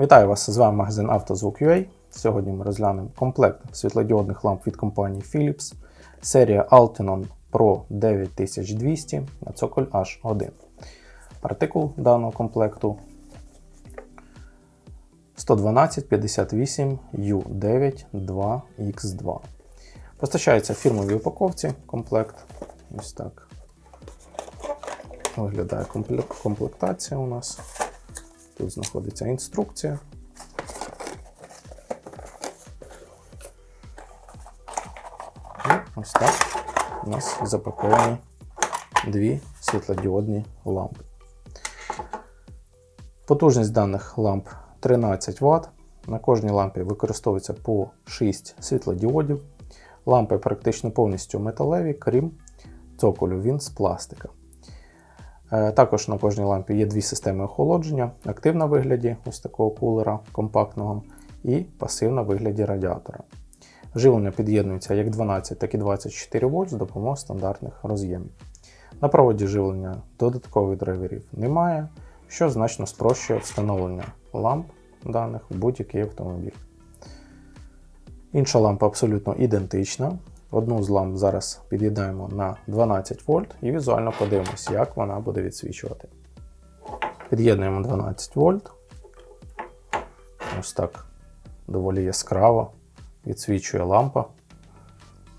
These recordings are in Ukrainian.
Вітаю вас! З вами магазин «Автозвук.UA». Сьогодні ми розглянемо комплект світлодіодних ламп від компанії Philips, серія Altenon Pro 9200 на цоколь H1. Артикул даного комплекту 11258 U9 2X2. Постачається фірмовій упаковці комплект. Ось так. Виглядає комплектація у нас. Тут знаходиться інструкція. І ось так у нас запаковані дві світлодіодні лампи. Потужність даних ламп 13 Вт. На кожній лампі використовується по 6 світлодіодів. Лампи практично повністю металеві, крім цоколю, він з пластика. Е, Також на кожній лампі є дві системи охолодження: активна вигляді ось такого кулера компактного і пасивна вигляді радіатора. Живлення під'єднується як 12, так і 24 вольт з допомогою стандартних роз'ємів. На проводі живлення додаткових драйверів немає, що значно спрощує встановлення ламп даних в будь-який автомобіль. Інша лампа абсолютно ідентична. Одну з ламп зараз під'єднаємо на 12 вольт і візуально подивимось, як вона буде відсвічувати. Під'єднуємо 12 вольт. Ось так доволі яскраво відсвічує лампа.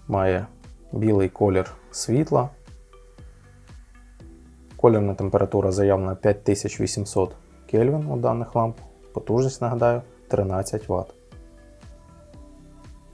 Має білий колір світла. Колірна температура заявлена 5800 Кельвін у даних ламп. Потужність, нагадаю, 13 Вт.